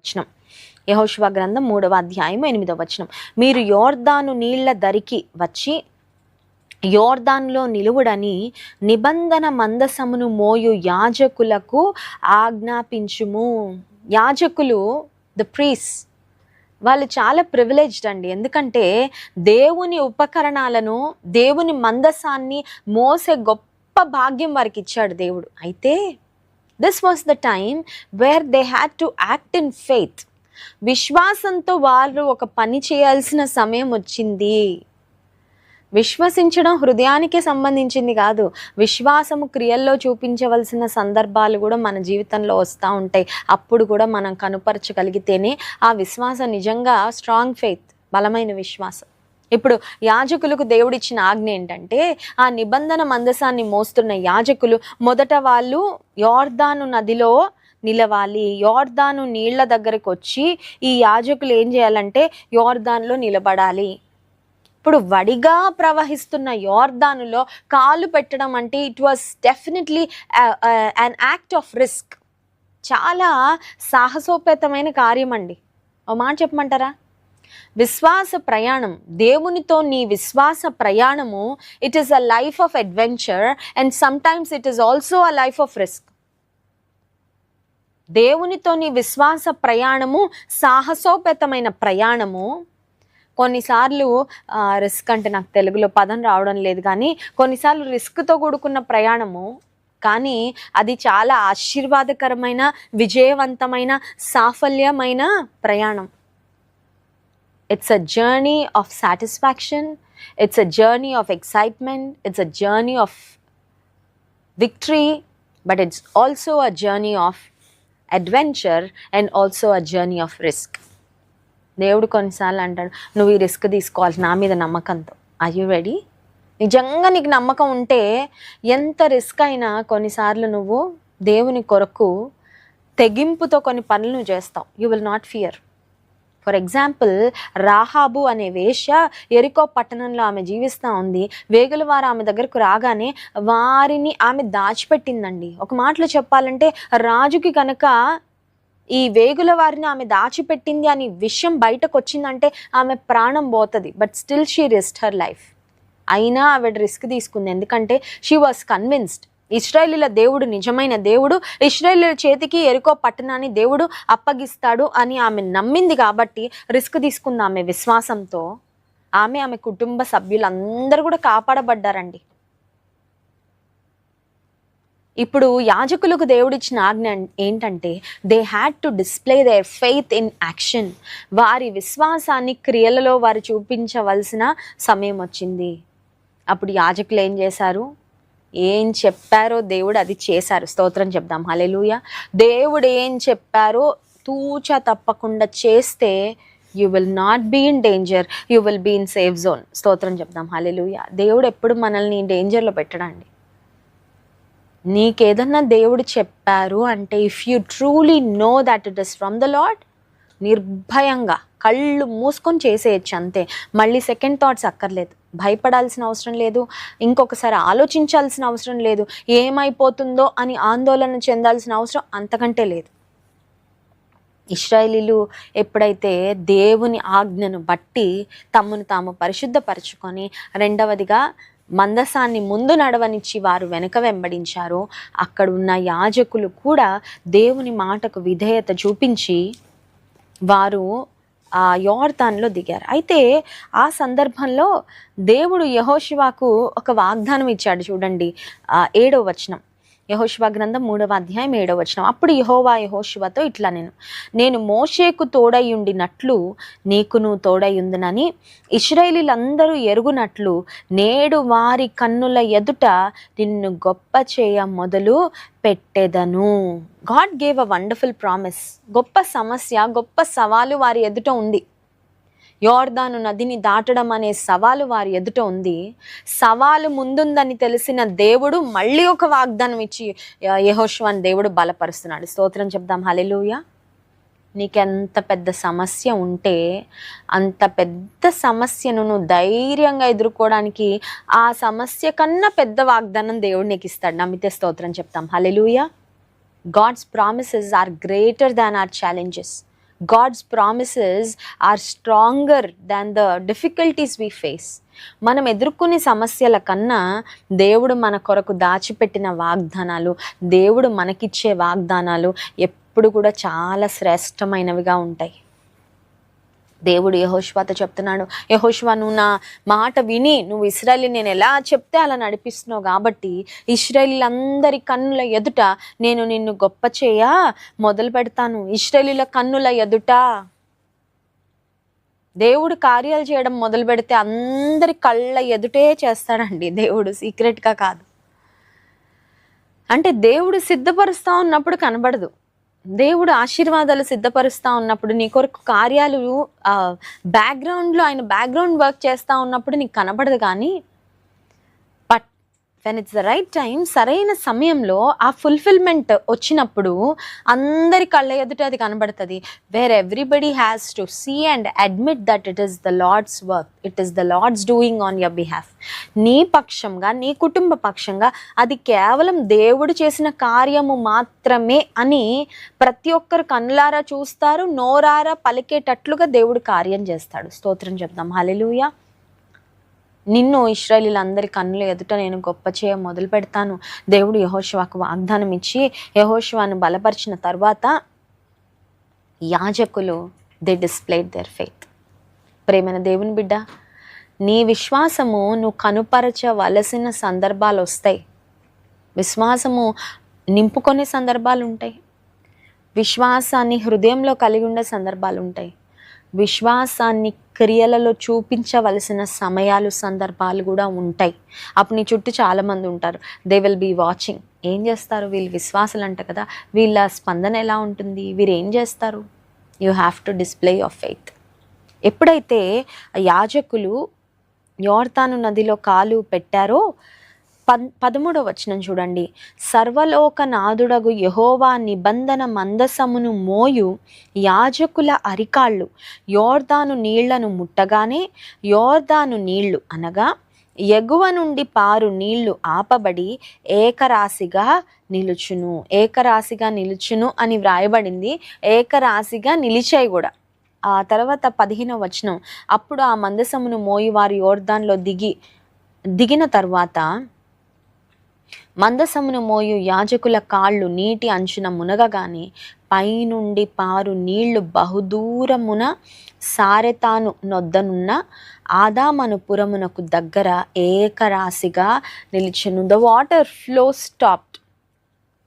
వచనం. యహోశివ గ్రంథం మూడవ అధ్యాయం ఎనిమిదవ వచనం. మీరు యోర్దాను నీళ్ళ దరికి వచ్చి యోర్దాన్లో నిలువుడని నిబంధన మందసమును మోయు యాజకులకు ఆజ్ఞాపించుము. యాజకులు ద ప్రీస్ వాళ్ళు చాలా ప్రివిలేజ్డ్ అండి. ఎందుకంటే దేవుని ఉపకరణాలను దేవుని మందసాన్ని మోసే గొప్ప భాగ్యం వారికి ఇచ్చాడు దేవుడు. అయితే this was the time where they had to act in faith విశ్వాసంతో వాళ్ళు ఒక పని చేయాల్సిన సమయం వచ్చింది. విశ్వసించడం హృదయానికే సంబంధించింది కాదు. విశ్వాసము క్రియల్లో చూపించవలసిన సందర్భాలు కూడా మన జీవితంలో వస్తూ ఉంటాయి. అప్పుడు కూడా మనం కనుపరచగలిగితేనే ఆ విశ్వాసం నిజంగా స్ట్రాంగ్ ఫెయిత్ బలమైన విశ్వాసం. ఇప్పుడు యాజకులకు దేవుడిచ్చిన ఆజ్ఞ ఏంటంటే ఆ నిబంధన మందసాన్ని మోస్తున్న యాజకులు మొదట వాళ్ళు యోర్దాను నదిలో నిలవాలి యోర్దాను నీళ్ళ దగ్గరకు వచ్చి ఈ యాజకులు ఏం చేయాలంటే యోర్దాన్లో నిలబడాలి. ఇప్పుడు వడిగా ప్రవహిస్తున్న యోర్దానులో కాలు పెట్టడం అంటే it was definitely an act of risk చాలా సాహసోపేతమైన కార్యం అండి ఓ మాట చెప్పమంటారా? విశ్వాస ప్రయాణం. దేవునితో నీ విశ్వాస ప్రయాణము it is a life of adventure and sometimes it is also a life of risk దేవునితో నీ విశ్వాస ప్రయాణము సాహసోపేతమైన ప్రయాణము. కొన్నిసార్లు రిస్క్ అంటే నాకు తెలుగులో పదం రావడం లేదు కానీ కొన్నిసార్లు రిస్క్తో కూడుకున్న ప్రయాణము. కానీ అది చాలా ఆశీర్వాదకరమైన విజయవంతమైన సాఫల్యమైన ప్రయాణం. It's a journey of satisfaction it's a journey of excitement it's a journey of victory but it's also a journey of adventure and also a journey of risk దేవుడు కొన్నిసార్లు అంటాడు నువ్వు ఈ రిస్క్ తీసుకోవాలి నా మీద నమ్మకంతో ఐ యు రెడీ నిజంగా నీకు నమ్మకం ఉంటే ఎంత రిస్క్ అయినా కొన్నిసార్లు నువ్వు దేవుని కొరకు తెగింపుతో కొన్ని పనులు నువ్వు చేస్తావు. You will not fear for example Rahab అనే వేష ఎరికో పట్టణంలో ఆమె జీవిస్తూ ఉంది. వేగుల వారు ఆమె దగ్గరకు రాగానే వారిని ఆమె దాచిపెట్టిందండి. ఒక మాటలో చెప్పాలంటే రాజుకి కనుక ఈ వేగుల వారిని ఆమె దాచిపెట్టింది అని విషయం బయటకు వచ్చిందంటే ఆమె ప్రాణం పోతుంది. But still she risk her life అయినా ఆవిడ రిస్క్ తీసుకుంది. ఎందుకంటే షీ వాస్ కన్విన్స్డ్ ఇస్రాయేలీల దేవుడు నిజమైన దేవుడు ఇస్రాయేలీల చేతికి ఎరుకో పట్టణాన్ని దేవుడు అప్పగిస్తాడు అని ఆమె నమ్మింది కాబట్టి రిస్క్ తీసుకుంది ఆమె విశ్వాసంతో. ఆమె ఆమె కుటుంబ సభ్యులందరూ కూడా కాపాడబడ్డారండి. ఇప్పుడు యాజకులకు దేవుడిచ్చిన ఆజ్ఞ ఏంటంటే they had to display their faith in action వారి విశ్వాసాన్ని క్రియలలో వారు చూపించవలసిన సమయం వచ్చింది. అప్పుడు యాజకులు ఏం చేశారు? ఏం చెప్పారో దేవుడు అది చేశారు. స్తోత్రం చెప్దాం. హలెలుయ దేవుడు ఏం చెప్పారో తూచ తప్పకుండా చేస్తే you will not be in danger you will be in safe zone స్తోత్రం చెప్దాం. హలెలుయ దేవుడు ఎప్పుడు మనల్ని డేంజర్లో పెట్టడండి. నీకేదన్నా దేవుడు చెప్పారు అంటే if you truly know that it is from the Lord నిర్భయంగా కళ్ళు మూసుకొని చేసేయచ్చు అంతే. మళ్ళీ సెకండ్ థాట్స్ అక్కర్లేదు. భయపడాల్సిన అవసరం లేదు ఇంకొకసారి ఆలోచించాల్సిన అవసరం లేదు ఏమైపోతుందో అని ఆందోళన చెందాల్సిన అవసరం అంతకంటే లేదు. ఇస్రాయలీలు ఎప్పుడైతే దేవుని ఆజ్ఞను బట్టి తమను తాము పరిశుద్ధపరచుకొని రెండవదిగా మందసాన్ని ముందు నడవనిచ్చి వారు వెనుక వెంబడించారు అక్కడ ఉన్న యాజకులు కూడా దేవుని మాటకు విధేయత చూపించి వారు యోర్దాన్లో దిగారు. అయితే ఆ సందర్భంలో దేవుడు యహోశివాకు ఒక వాగ్దానం ఇచ్చాడు చూడండి ఏడో వచనం. యహోశివ గ్రంథం మూడవ అధ్యాయం ఏడవ వచనం. అప్పుడు యహోవా యహోశివతో ఇట్లా నేను నేను మోషేకు తోడయుండినట్లు నీకును తోడయుందునని ఇస్రాయేలీలందరూ ఎరుగునట్లు నేడు వారి కన్నుల ఎదుట నిన్ను గొప్ప చేయ మొదలు పెట్టెదను. God gave a wonderful promise. గొప్ప సమస్య గొప్ప సవాలు వారి ఎదుట ఉంది. యోర్దాను నదిని దాటడం అనే సవాలు వారి ఎదుట ఉంది. సవాలు ముందుందని తెలిసిన దేవుడు మళ్ళీ ఒక వాగ్దానం ఇచ్చి యహోష్వాన్ దేవుడు బలపరుస్తున్నాడు. స్తోత్రం చెప్దాం. హలెలుయ నీకెంత పెద్ద సమస్య ఉంటే అంత పెద్ద సమస్యను నువ్వు ధైర్యంగా ఎదుర్కోవడానికి ఆ సమస్య కన్నా పెద్ద వాగ్దానం దేవుడు నీకు ఇస్తాడు. నమ్మితే స్తోత్రం చెప్తాం. Hallelujah God's promises are greater than our challenges. God's promises are stronger than the difficulties we face మనం ఎదుర్కొనే సమస్యల కన్నా దేవుడు మన కొరకు దాచిపెట్టిన వాగ్దానాలు దేవుడు మనకిచ్చే వాగ్దానాలు ఎప్పుడు కూడా చాలా శ్రేష్టమైనవిగా ఉంటాయి. దేవుడు యహోష్వాతో చెప్తున్నాడు యహోష్వా నువ్వు నా మాట విని నువ్వు ఇస్రాయలీ నేను ఎలా చెప్తే అలా నడిపిస్తున్నావు కాబట్టి ఇస్రాయలీలందరి కన్నుల ఎదుట నేను నిన్ను గొప్ప చేయ మొదలు పెడతాను. ఇస్రాయలీల కన్నుల ఎదుట దేవుడు కార్యాలు చేయడం మొదలు పెడితే అందరి కళ్ళ ఎదుటే చేస్తాడండి. దేవుడు సీక్రెట్గా కాదు. అంటే దేవుడు సిద్ధపరుస్తూ ఉన్నప్పుడు కనబడదు. దేవుడు ఆశీర్వాదాలు సిద్ధపరుస్తూ ఉన్నప్పుడు నీ కొరకు కార్యాలు బ్యాక్గ్రౌండ్లో ఆయన బ్యాక్గ్రౌండ్ వర్క్ చేస్తూ ఉన్నప్పుడు నీకు కనబడదు కానీ when it's the right time సరైన సమయంలో ఆ ఫుల్ఫిల్మెంట్ వచ్చినప్పుడు అందరి కళ్ళ ఎదుట అది కనబడుతుంది. Where everybody has to see and admit that it is the Lord's work it is the Lord's doing on your behalf నీ పక్షంగా నీ కుటుంబ పక్షంగా అది కేవలం దేవుడు చేసిన కార్యము మాత్రమే అని ప్రతి ఒక్కరు కన్నులారా చూస్తారు నోరారా పలికేటట్లుగా దేవుడు కార్యం చేస్తాడు. స్తోత్రం చెప్దాం. హలెలుయా నిన్ను ఇస్రాయలీలందరి కన్నుల ఎదుట నేను గొప్ప చేయ మొదలు పెడతాను. దేవుడు యహోశివాకు వాగ్దానం ఇచ్చి యహోశివాను బలపరిచిన తర్వాత యాజకులు దే డిస్ప్లేడ్ దేర్ ఫెయిత్ ప్రేమైన దేవుని బిడ్డ నీ విశ్వాసము నువ్వు కనుపరచవలసిన సందర్భాలు వస్తాయి. విశ్వాసము నింపుకునే సందర్భాలు ఉంటాయి. విశ్వాసాన్ని హృదయంలో కలిగి ఉండే సందర్భాలు ఉంటాయి. విశ్వాసాన్ని క్రియలలో చూపించవలసిన సమయాలు సందర్భాలు కూడా ఉంటాయి. అప్పుడు నీ చుట్టూ చాలామంది ఉంటారు. దే విల్ బీ వాచింగ్ ఏం చేస్తారు? వీళ్ళు విశ్వాసాలు అంట కదా. వీళ్ళ స్పందన ఎలా ఉంటుంది? వీరు ఏం చేస్తారు? You have to display of faith ఎప్పుడైతే యాజకులు యోర్తాను నదిలో కాలు పెట్టారో పద్ పదమూడవ వచనం చూడండి. సర్వలోక నాదుడగు యహోవా నిబంధన మందసమును మోయు యాజకుల అరికాళ్ళు. యోర్దాను నీళ్ళను ముట్టగానే యోర్దాను నీళ్ళు అనగా ఎగువ నుండి పారు నీళ్ళు ఆపబడి ఏకరాశిగా నిలుచును. ఏకరాశిగా నిలుచును అని వ్రాయబడింది. ఏకరాశిగా నిలిచాయి కూడా. ఆ తర్వాత పదిహేనవ వచనం. అప్పుడు ఆ మందసమును మోయి వారు యోర్దాన్లో దిగి దిగిన తర్వాత మందసమును మోయు యాజకుల కాళ్ళు నీటి అంచున మునగగానే పైనుండి పారు నీళ్ళు బహుదూరమున సారెతాను నొద్దనున్న ఆదామనుపురమునకు దగ్గర ఏకరాశిగా నిలిచెను. ద వాటర్ ఫ్లో స్టాప్డ్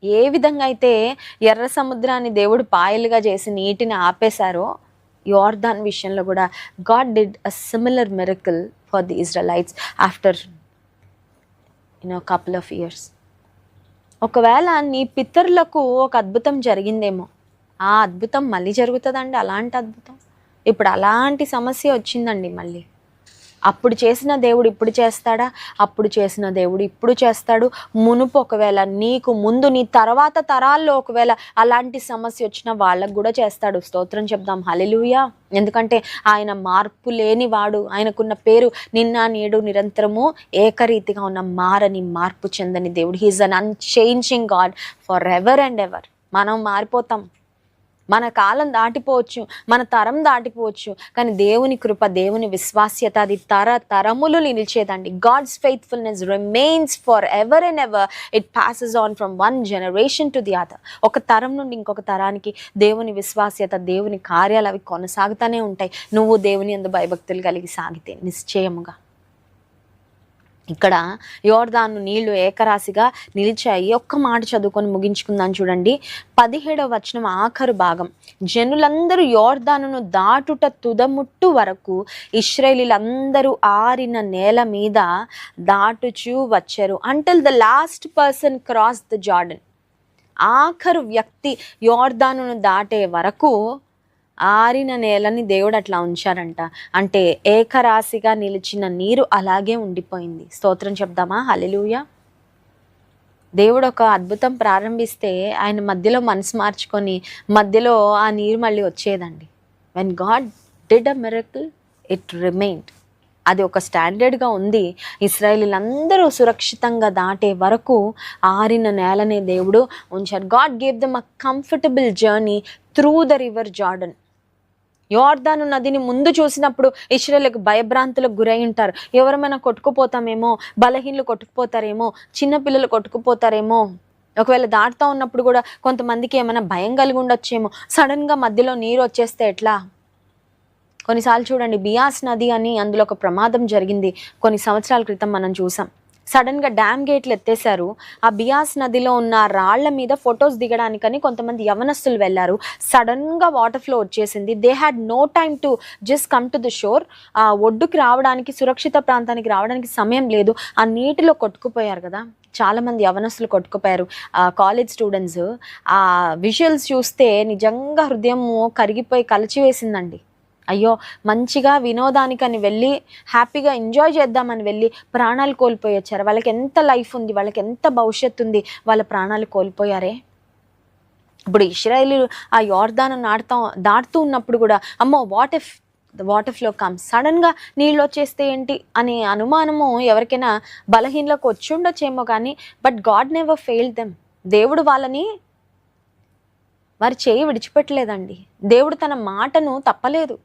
ఏ విధంగా అయితే ఎర్ర సముద్రాన్ని దేవుడు పాయలుగా చేసి నీటిని ఆపేశారో యోర్ధాన్ విషయంలో కూడా God did a similar miracle for the Israelites after you know couple of years ఒకవేళ నీ పితరులకు ఒక అద్భుతం జరిగిందేమో ఆ అద్భుతం మళ్ళీ జరుగుతుందండి అలాంటి అద్భుతం? ఇప్పుడు అలాంటి సమస్య వచ్చిందండి మళ్ళీ. అప్పుడు చేసిన దేవుడు ఇప్పుడు చేస్తాడా? అప్పుడు చేసిన దేవుడు ఇప్పుడు చేస్తాడు. మునుపు ఒకవేళ నీకు ముందు నీ తర్వాత తరాల్లో ఒకవేళ అలాంటి సమస్య వచ్చిన వాళ్ళకు కూడా చేస్తాడు. స్తోత్రం చెప్దాం. హలెలుయా ఎందుకంటే ఆయన మార్పు లేని వాడు ఆయనకున్న పేరు నిన్న నేడు నిరంతరము ఏకరీతిగా ఉన్న మారని మార్పు చెందని దేవుడు. He is an unchanging God forever and ever మనం మారిపోతాం. మన కాలం దాటిపోవచ్చు మన తరం దాటిపోవచ్చు కానీ దేవుని కృప దేవుని విశ్వాస్యత అది తర తరములు నిలిచేదండి. God's faithfulness remains forever and ever it passes on from one generation to the other ఒక తరం నుండి ఇంకొక తరానికి దేవుని విశ్వాస్యత దేవుని కార్యాలు అవి కొనసాగుతూనే ఉంటాయి. నువ్వు దేవుని అందు భయభక్తులు కలిగి సాగితే నిశ్చయముగా. ఇక్కడ యోర్దాను నీళ్ళు ఏకరాశిగా నిలిచాయి. ఒక్క మాట చదువుకొని ముగించుకుందాం చూడండి. పదిహేడవ వచనం ఆఖరు భాగం. జనులందరూ యోర్దానును దాటుట తుదముట్టు వరకు ఇస్రాయేలీలందరూ ఆరిన నేల మీద దాటుచూ వచ్చారు. Until the last person cross the Jordan ఆఖరు వ్యక్తి యోర్దానును దాటే వరకు ఆరిన నేలని దేవుడు అట్లా ఉంచారంట. అంటే ఏకరాశిగా నిలిచిన నీరు అలాగే ఉండిపోయింది. స్తోత్రం చెప్దామా? హలెలుయ దేవుడు ఒక అద్భుతం ప్రారంభిస్తే ఆయన మధ్యలో మనసు మార్చుకొని మధ్యలో ఆ నీరు మళ్ళీ వచ్చేదండి. When God did a miracle it remained అది ఒక స్టాండర్డ్గా ఉంది. ఇస్రాయలీలందరూ సురక్షితంగా దాటే వరకు ఆరిన నేలనే దేవుడు ఉంచారు God gave them a comfortable journey through the river Jordan యోర్దాను నదిని ముందు చూసినప్పుడు ఇస్రాయేల్కి భయభ్రాంతులకు గురై ఉంటారు. ఎవరమైనా కొట్టుకుపోతామేమో బలహీనలు కొట్టుకుపోతారేమో చిన్నపిల్లలు కొట్టుకుపోతారేమో ఒకవేళ దాటుతూ ఉన్నప్పుడు కూడా కొంతమందికి ఏమైనా భయం కలిగి ఉండొచ్చేమో. సడన్గా మధ్యలో నీరు వచ్చేస్తే ఎట్లా? కొన్నిసార్లు చూడండి బియాస్ నది అని అందులో ఒక ప్రమాదం జరిగింది. కొన్ని సంవత్సరాల క్రితం మనం చూసాం. సడన్గా డ్యామ్ గేట్లు ఎత్తేసారు ఆ బియాస్ నదిలో ఉన్న రాళ్ళ మీద ఫొటోస్ దిగడానికని కొంతమంది యవనస్తులు వెళ్ళారు. సడన్గా వాటర్ ఫ్లో వచ్చేసింది. They had no time to just come to the shore ఆ ఒడ్డుకి రావడానికి సురక్షిత ప్రాంతానికి రావడానికి సమయం లేదు. ఆ నీటిలో కొట్టుకుపోయారు కదా. చాలామంది యవనస్తులు కొట్టుకుపోయారు. కాలేజ్ స్టూడెంట్స్ ఆ విజువల్స్ చూస్తే నిజంగా హృదయం కరిగిపోయి కలిచివేసిందండి. అయ్యో మంచిగా వినోదానికని వెళ్ళి హ్యాపీగా ఎంజాయ్ చేద్దామని వెళ్ళి ప్రాణాలు కోల్పోయి వచ్చారు? వాళ్ళకి ఎంత లైఫ్ ఉంది వాళ్ళకి ఎంత భవిష్యత్తు ఉంది వాళ్ళ ప్రాణాలు కోల్పోయారే? ఇప్పుడు ఇస్రాయేలు ఆ యోర్దాను నాడుతా దాటుతూ ఉన్నప్పుడు కూడా అమ్మో what if the water flow come సడన్గా నీళ్ళు వచ్చేస్తే ఏంటి? అనే అనుమానము ఎవరికైనా బలహీనలకు వచ్చి ఉండొచ్చేమో కానీ but God never fail them దేవుడు వాళ్ళని వారి చేయి విడిచిపెట్టలేదండి. దేవుడు తన మాటను తప్పలేదు.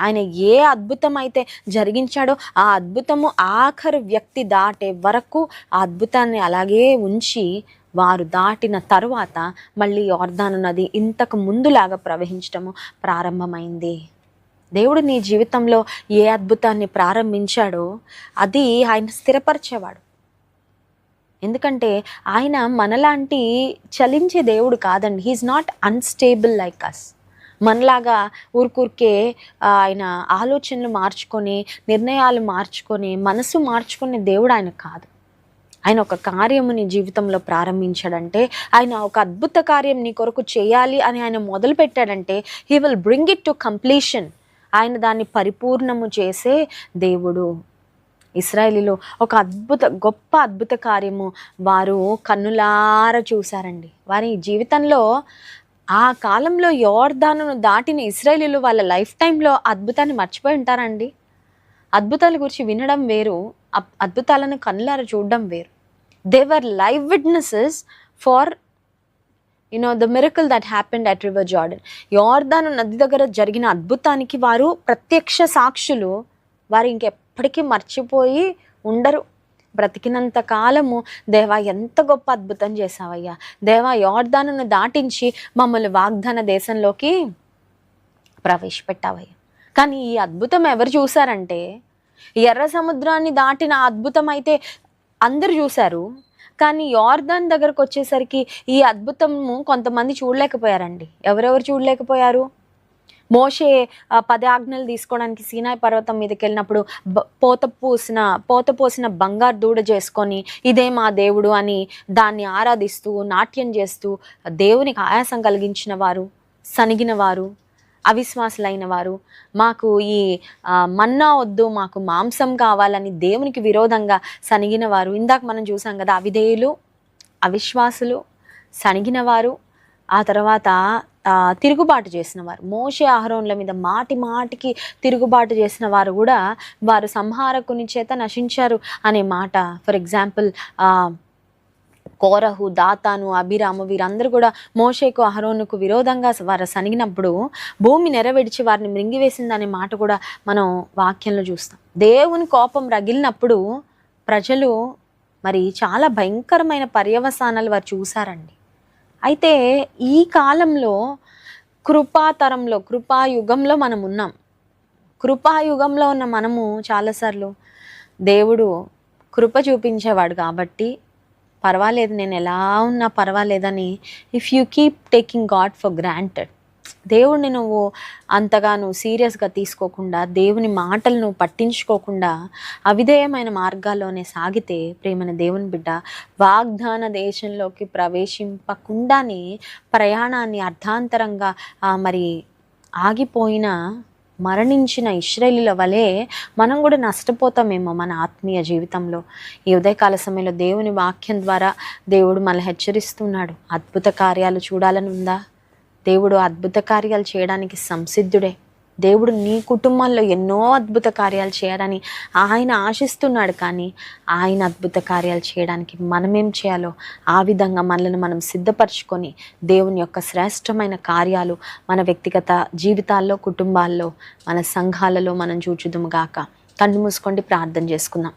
ఆయన ఏ అద్భుతం అయితే జరిగించాడో ఆ అద్భుతము ఆఖరు వ్యక్తి దాటే వరకు ఆ అద్భుతాన్ని అలాగే ఉంచి వారు దాటిన తరువాత మళ్ళీ యోర్దాను నది ఇంతకు ముందులాగా ప్రవహించటము ప్రారంభమైంది. దేవుడు నీ జీవితంలో ఏ అద్భుతాన్ని ప్రారంభించాడో అది ఆయన స్థిరపరిచేవాడు. ఎందుకంటే ఆయన మనలాంటి చలించే దేవుడు కాదండి. He is not unstable like us మనలాగా ఊరికూరికే ఆయన ఆలోచనలు మార్చుకొని నిర్ణయాలు మార్చుకొని మనసు మార్చుకునే దేవుడు ఆయన కాదు. ఆయన ఒక కార్యము నీ జీవితంలో ప్రారంభించాడంటే ఆయన ఒక అద్భుత కార్యం నీ కొరకు చేయాలి అని ఆయన మొదలు పెట్టాడంటే he will bring it to completion ఆయన దాన్ని పరిపూర్ణము చేసే దేవుడు. ఇస్రాయేలీలో ఒక అద్భుత గొప్ప అద్భుత కార్యము వారు కన్నులార చూశారండి. వారి జీవితంలో ఆ కాలంలో యోర్ధాను దాటిన ఇస్రాయేలీలు వాళ్ళ లైఫ్ టైంలో అద్భుతాన్ని మర్చిపోయి ఉంటారండి. అద్భుతాల గురించి వినడం వేరు అద్భుతాలను కళ్ళార చూడడం వేరు. They were live witnesses for you know the miracle that happened at river Jordan యోర్ధాను నది దగ్గర జరిగిన అద్భుతానికి వారు ప్రత్యక్ష సాక్షులు. వారు ఇంకెప్పటికీ మర్చిపోయి ఉండరు. బ్రతికినంత కాలము దేవా ఎంత గొప్ప అద్భుతం చేసావయ్యా దేవా యోర్ధానను దాటించి మమ్మల్ని వాగ్దాన దేశంలోకి ప్రవేశపెట్టావయ్యా. కానీ ఈ అద్భుతం ఎవరు చూసారంటే ఎర్ర సముద్రాన్ని దాటిన అద్భుతం అయితే అందరు చూశారు. కానీ యార్దాన్ దగ్గరకు వచ్చేసరికి ఈ అద్భుతము కొంతమంది చూడలేకపోయారండి. ఎవరెవరు చూడలేకపోయారు? మోషే ఆ, పది ఆజ్ఞలు తీసుకోవడానికి సీనాయి పర్వతం మీదకి వెళ్ళినప్పుడు పోత పూసిన పోత పోసిన బంగారు దూడ చేసుకొని ఇదే మా దేవుడు అని దాన్ని ఆరాధిస్తూ నాట్యం చేస్తూ దేవునికి ఆయాసం కలిగించిన వారు సనిగిన వారు అవిశ్వాసులైన వారు. మాకు ఈ మన్నా వద్దు మాకు మాంసం కావాలని దేవునికి విరోధంగా సనిగిన వారు. ఇందాక మనం చూసాం కదా అవిధేయులు అవిశ్వాసులు సనిగిన వారు. ఆ తర్వాత తిరుగుబాటు చేసిన వారు మోషే ఆహరోన్ల మీద మాటి మాటికి తిరుగుబాటు చేసిన వారు కూడా వారు సంహారకుని చేత నశించారు అనే మాట. ఫర్ ఎగ్జాంపుల్ కోరహు దాతాను అభిరాము వీరందరూ కూడా మోషేకు అహరోనుకు విరోధంగా వారు సనిగినప్పుడు భూమి నెరవేర్చి వారిని మృంగివేసిందనే మాట కూడా మనం వాక్యంలో చూస్తాం. దేవుని కోపం రగిలినప్పుడు ప్రజలు మరి చాలా భయంకరమైన పర్యవసానాలు వారు చూసారండి అయితే ఈ కాలంలో కృపాతరంలో కృపాయుగంలో మనం ఉన్నాం కృపాయుగంలో ఉన్న మనము చాలాసార్లు దేవుడు కృప చూపించేవాడు కాబట్టి పర్వాలేదు నేను ఎలా ఉన్నా పర్వాలేదని if you keep taking God for granted దేవుడిని నువ్వు అంతగా నువ్వు సీరియస్గా తీసుకోకుండా దేవుని మాటలు నువ్వు పట్టించుకోకుండా అవిధేయమైన మార్గాల్లోనే సాగితే ప్రేమన దేవుని బిడ్డ వాగ్దాన దేశంలోకి ప్రవేశింపకుండానే ప్రయాణాన్ని అర్థాంతరంగా మరి ఆగిపోయిన మరణించిన ఇస్రాయేలీల వలె మనం కూడా నష్టపోతామేమో మన ఆత్మీయ జీవితంలో. ఈ ఉదయకాల సమయంలో దేవుని వాక్యం ద్వారా దేవుడు మనల్ని హెచ్చరిస్తున్నాడు. అద్భుత కార్యాలు చూడాలని ఉందా? దేవుడు అద్భుత కార్యాలు చేయడానికి సంసిద్ధుడే. దేవుడు నీ కుటుంబంలో ఎన్నో అద్భుత కార్యాలు చేయాలని ఆయన ఆశిస్తున్నాడు కానీ ఆయన అద్భుత కార్యాలు చేయడానికి మనమేం చేయాలో ఆ విధంగా మనల్ని మనం సిద్ధపరచుకొని దేవుని యొక్క శ్రేష్టమైన కార్యాలు మన వ్యక్తిగత జీవితాల్లో కుటుంబాల్లో మన సంఘాలలో మనం చూచుదుము గాక. కన్ను మూసుకోండి ప్రార్థన చేసుకుందాం.